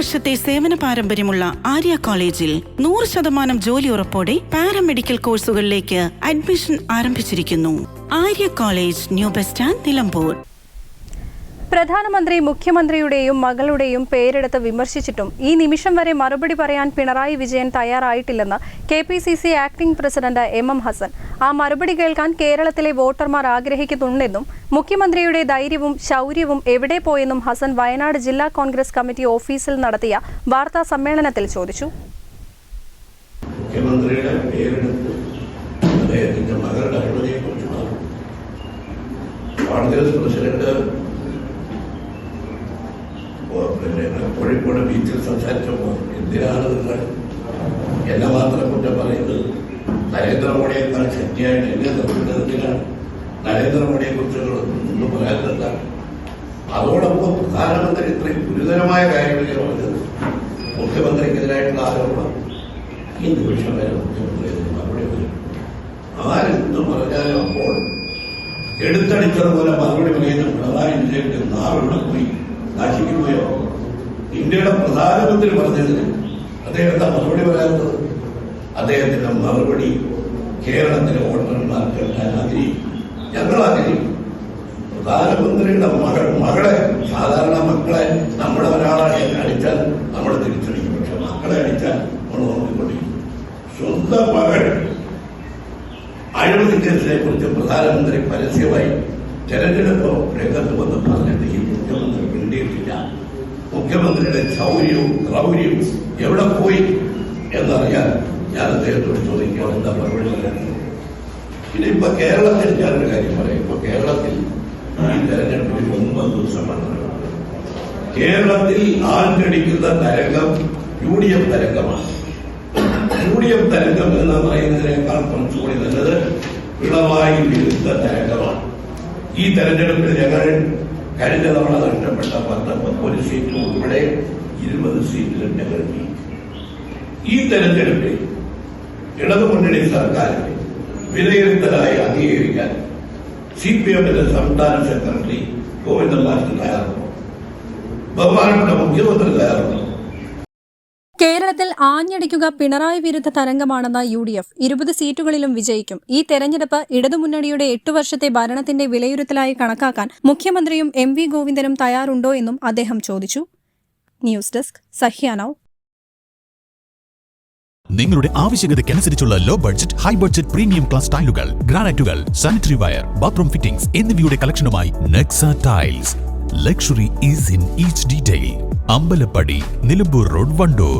വർഷത്തെ സേവന പാരമ്പര്യമുള്ള ആര്യ കോളേജിൽ നൂറ് ശതമാനം ജോലി ഉറപ്പോടെ പാരാമെഡിക്കൽ കോഴ്സുകളിലേക്ക് അഡ്മിഷൻ ആരംഭിച്ചിരിക്കുന്നു. Arya college new bus stand Nilambur. പ്രധാനമന്ത്രി മുഖ്യമന്ത്രിയുടെയും മകളുടെയും പേരെടുത്ത് വിമർശിച്ചിട്ടും ഈ നിമിഷം വരെ മറുപടി പറയാൻ Pinarayi Vijayan തയ്യാറായിട്ടില്ലെന്ന് K P C C acting president M M Hassan. ആ മറുപടി കേൾക്കാൻ കേരളത്തിലെ വോട്ടർമാർ ആഗ്രഹിക്കുന്നുണ്ടെന്നും മുഖ്യമന്ത്രിയുടെ ധൈര്യവും ശൗര്യവും എവിടെ പോയെന്നും ഹസൻ വയനാട് ജില്ലാ കോൺഗ്രസ് കമ്മിറ്റി ഓഫീസിൽ നടത്തിയ വാർത്താ സമ്മേളനത്തിൽ ചോദിച്ചു. മുഖ്യമന്ത്രിയുടെ പേരെടുത്ത് അദ്ദേഹത്തിന്റെ മകളുടെ കോൺഗ്രസ് പ്രസിഡന്റ് കോഴിക്കോട് ബീച്ചിൽ സംസാരിച്ചപ്പോൾ എന്തിനാണ് നിങ്ങൾ എന്നെ മാത്രം കുറ്റം പറയുന്നത്? നരേന്ദ്രമോദിയേക്കാൾ ശക്തിയായിട്ട് എന്നെ നിർത്തുന്നത് എന്തിനാണ്? നരേന്ദ്രമോദിയെ കുറിച്ച് ഒന്നും പറയാത്തല്ല അതോടൊപ്പം പ്രധാനമന്ത്രി ഇത്രയും ഗുരുതരമായ കാര്യങ്ങളിൽ പറഞ്ഞത് മുഖ്യമന്ത്രിക്കെതിരായിട്ടുള്ള ആരോപണം. ഈ നിമിഷം വരെ മുഖ്യമന്ത്രി മറുപടി പറയും ആരെന്തും പറഞ്ഞാലും അപ്പോൾ എടുത്തടിച്ചതുപോലെ മറുപടി പറയുന്ന പിണറായി വിജയന്റെ നാവിവിടെ പോയി നാശിക്കുമ്പോയോ ഇന്ത്യയുടെ പ്രധാനമന്ത്രി പറഞ്ഞതിന് അദ്ദേഹം എന്താ മറുപടി പറയാത്തത് അദ്ദേഹത്തിന്റെ മറുപടി കേരളത്തിലെ വോട്ടർമാർക്ക് ഞാൻ ആഗ്രഹിക്കും ഞങ്ങൾ ആഗ്രഹിക്കും പ്രധാനമന്ത്രിയുടെ മകൾ മകളെ സാധാരണ മക്കളെ നമ്മുടെ ഒരാളെ അടിച്ചാൽ നമ്മൾ തിരിച്ചടിക്കും. പക്ഷെ മക്കളെ അടിച്ചാൽ നമ്മൾ നോക്കിക്കൊണ്ടിരിക്കും. സ്വന്തം മകൾ അഴിമതി കേസിനെ കുറിച്ച് പ്രധാനമന്ത്രി പരസ്യമായി തെരഞ്ഞെടുപ്പ് രംഗത്ത് വന്ന് പറഞ്ഞിട്ട് ഈ മിണ്ടിയിട്ടില്ല മുഖ്യമന്ത്രിയുടെ ചൗര്യവും ക്രൗര്യവും എവിടെ പോയി എന്നറിയാൻ ഞാൻ അദ്ദേഹത്തോട് ചോദിക്കുകയാണ്. എന്താ മറുപടി പിന്നെ ഇപ്പൊ കേരളത്തിൽ ഞാനൊരു കാര്യം പറയാം. ഇപ്പൊ കേരളത്തിൽ ഈ തെരഞ്ഞെടുപ്പിൽ ഒമ്പത് ദിവസമാണ്. കേരളത്തിൽ ആഞ്ഞടിക്കുന്ന തരംഗം യു ഡി എഫ് തരംഗമാണ്. യു ഡി എഫ് തരംഗം എന്ന് പറയുന്നതിനേക്കാൾ കുറച്ചുകൂടി നല്ലത് പിണറായി വിരുദ്ധ തരംഗമാണ്. ഈ തെരഞ്ഞെടുപ്പിൽ ഞങ്ങൾ കഴിഞ്ഞ തവണ നഷ്ടപ്പെട്ട പത്തൊമ്പത് ഒരു സീറ്റ് ഉൾപ്പെടെ ഇരുപത് സീറ്റിലും ഞങ്ങൾ ജയിക്കും ഈ തെരഞ്ഞെടുപ്പിൽ ഇടതുമുന്നണി സർക്കാരിനെ വിലയിരുത്തലായി അംഗീകരിക്കാൻ സി പി എമ്മിന്റെ സംസ്ഥാന സെക്രട്ടറി ഗോവിന്ദദാസ് തയ്യാറുണ്ടോ ബഹുമാനപ്പെട്ട മുഖ്യമന്ത്രി തയ്യാറുണ്ടോ കേരളത്തിൽ ആഞ്ഞടിക്കുക പിണറായി വിരുദ്ധ തരംഗമാണെന്ന യു ഡി എഫ് ഇരുപത് സീറ്റുകളിലും വിജയിക്കും. ഈ തെരഞ്ഞെടുപ്പ് ഇടതുമുന്നണിയുടെ എട്ടു വർഷത്തെ ഭരണത്തിന്റെ വിലയിരുത്തലായി കണക്കാക്കാൻ മുഖ്യമന്ത്രിയും എം വി ഗോവിന്ദനും തയ്യാറുണ്ടോ എന്നും അദ്ദേഹം ചോദിച്ചു. ന്യൂസ് ഡെസ്ക് സഹ്യാനോ നിങ്ങളുടെ ആവശ്യകതയ്ക്കനുസരിച്ചുള്ള low budget high budget premium class ടൈലുകൾ ഗ്രാനൈറ്റുകൾ സാനിറ്ററി വയർ ബാത്റൂം ഫിറ്റിംഗ്സ് എന്നിവയുടെ കളക്ഷനുമായി Nexa tiles. Luxury is in each detail Ambalappadi Nilambur road Wandoor.